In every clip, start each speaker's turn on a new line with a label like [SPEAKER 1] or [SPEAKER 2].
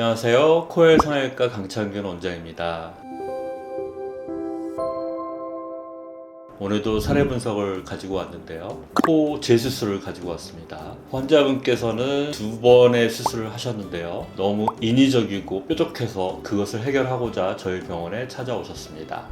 [SPEAKER 1] 안녕하세요. 코엘 성형외과 강창균 원장입니다. 오늘도 사례 분석을 가지고 왔는데요. 코 재수술을 가지고 왔습니다. 환자분께서는 두 번의 수술을 하셨는데요. 너무 인위적이고 뾰족해서 그것을 해결하고자 저희 병원에 찾아오셨습니다.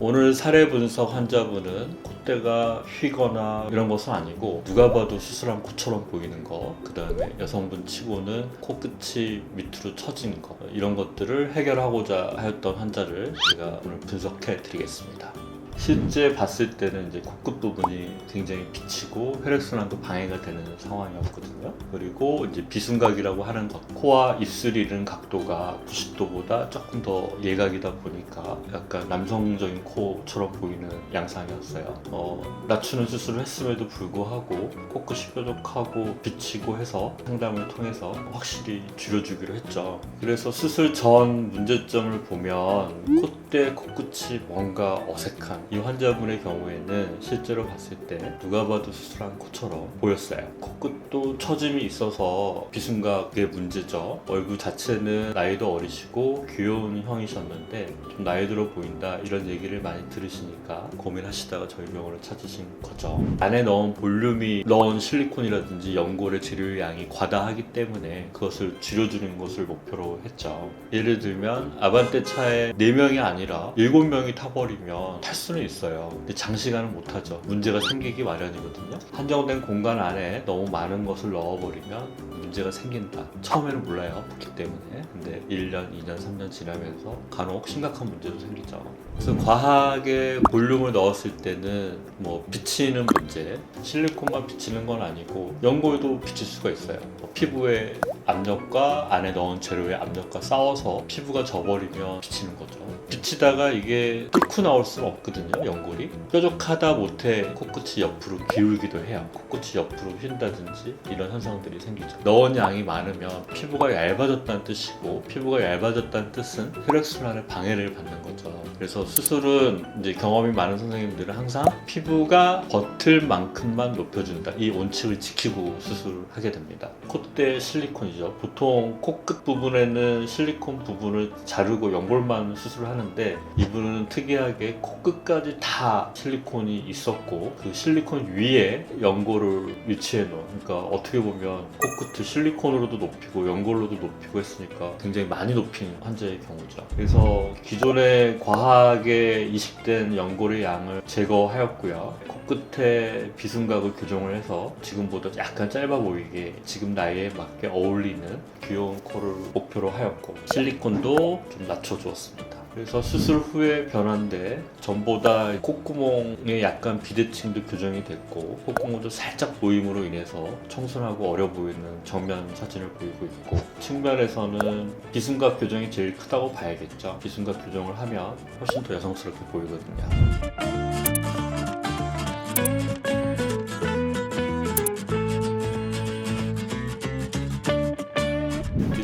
[SPEAKER 1] 오늘 사례 분석 환자분은 콧대가 휘거나 이런 것은 아니고 누가 봐도 수술한 코처럼 보이는 거, 그 다음에 여성분 치고는 코끝이 밑으로 처진 거 이런 것들을 해결하고자 하였던 환자를 제가 오늘 분석해 드리겠습니다. 실제 봤을 때는 이제 코끝 부분이 굉장히 비치고 혈액순환도 방해가 되는 상황이었거든요. 그리고 이제 비순각이라고 하는 것, 코와 입술이 이르는 각도가 90도보다 조금 더 예각이다 보니까 약간 남성적인 코처럼 보이는 양상이었어요. 어, 낮추는 수술을 했음에도 불구하고 코끝이 뾰족하고 비치고 해서 상담을 통해서 확실히 줄여주기로 했죠. 그래서 수술 전 문제점을 보면 콧대, 코끝이 뭔가 어색한 이 환자분의 경우에는 실제로 봤을 때 누가 봐도 수술한 코처럼 보였어요. 코끝도 처짐이 있어서 비순각의 문제죠. 얼굴 자체는 나이도 어리시고 귀여운 형이셨는데 좀 나이 들어 보인다 이런 얘기를 많이 들으시니까 고민하시다가 저희 병원을 찾으신 거죠. 안에 넣은 볼륨이 넣은 실리콘이라든지 연골의 재료의 양이 과다하기 때문에 그것을 줄여주는 것을 목표로 했죠. 예를 들면 아반떼 차에 4명이 아니라 7명이 타버리면 탈 수는 있어요. 근데 장시간은 못하죠. 문제가 생기기 마련이거든요. 한정된 공간 안에 너무 많은 것을 넣어버리면 문제가 생긴다. 처음에는 몰라요. 없기 때문에. 근데 1년, 2년, 3년 지나면서 간혹 심각한 문제도 생기죠. 그래서 과하게 볼륨을 넣었을 때는 뭐 비치는 문제, 실리콘만 비치는 건 아니고 연골도 비칠 수가 있어요. 뭐 피부의 압력과 안에 넣은 재료의 압력과 싸워서 피부가 져버리면 비치는 거죠. 비치다가 이게 뚫고 나올 수는 없거든요, 연골이. 뾰족하다 못해 코끝이 옆으로 기울기도 해요. 코끝이 옆으로 휜다든지 이런 현상들이 생기죠. 넣은 양이 많으면 피부가 얇아졌다는 뜻이고 피부가 얇아졌다는 뜻은 혈액순환의 방해를 받는 거죠. 그래서 수술은 이제 경험이 많은 선생님들은 항상 피부가 버틸 만큼만 높여준다. 이 원칙을 지키고 수술을 하게 됩니다. 콧대 실리콘 이죠. 보통 코끝 부분에는 실리콘 부분을 자르고 연골만 수술을 하는데 이분은 특이하게 코끝까지 다 실리콘이 있었고 그 실리콘 위에 연골을 위치해 놓은 그러니까 어떻게 보면 코끝을 실리콘으로도 높이고 연골로도 높이고 했으니까 굉장히 많이 높인 환자의 경우죠. 그래서 기존에 과하게 이식된 연골의 양을 제거하였고요. 코끝에 비순각을 교정을 해서 지금보다 약간 짧아 보이게 지금 나이에 맞게 어울 리는 귀여운 코를 목표로 하였고 실리콘도 좀 낮춰주었습니다. 그래서 수술 후에 변화인데 전보다 콧구멍에 약간 비대칭도 교정이 됐고 콧구멍도 살짝 보임으로 인해서 청순하고 어려 보이는 정면 사진을 보이고 있고 측면에서는 비순각 교정이 제일 크다고 봐야겠죠. 비순각 교정을 하면 훨씬 더 여성스럽게 보이거든요.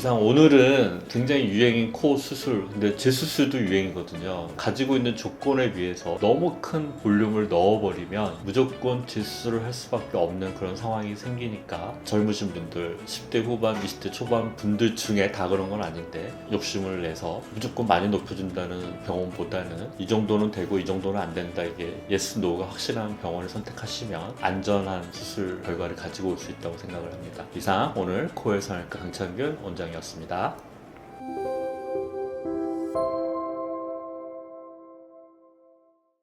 [SPEAKER 1] 이상 오늘은 굉장히 유행인 코 수술 근데 재수술도 유행이거든요. 가지고 있는 조건에 비해서 너무 큰 볼륨을 넣어버리면 무조건 재수술을 할 수밖에 없는 그런 상황이 생기니까 젊으신 분들 10대 후반 20대 초반 분들 중에 다 그런 건 아닌데 욕심을 내서 무조건 많이 높여준다는 병원보다는 이 정도는 되고 이 정도는 안 된다 이게 예스 노가 확실한 병원을 선택하시면 안전한 수술 결과를 가지고 올 수 있다고 생각을 합니다. 이상 오늘 코엘 성형외과 강창균 원장 이었습니다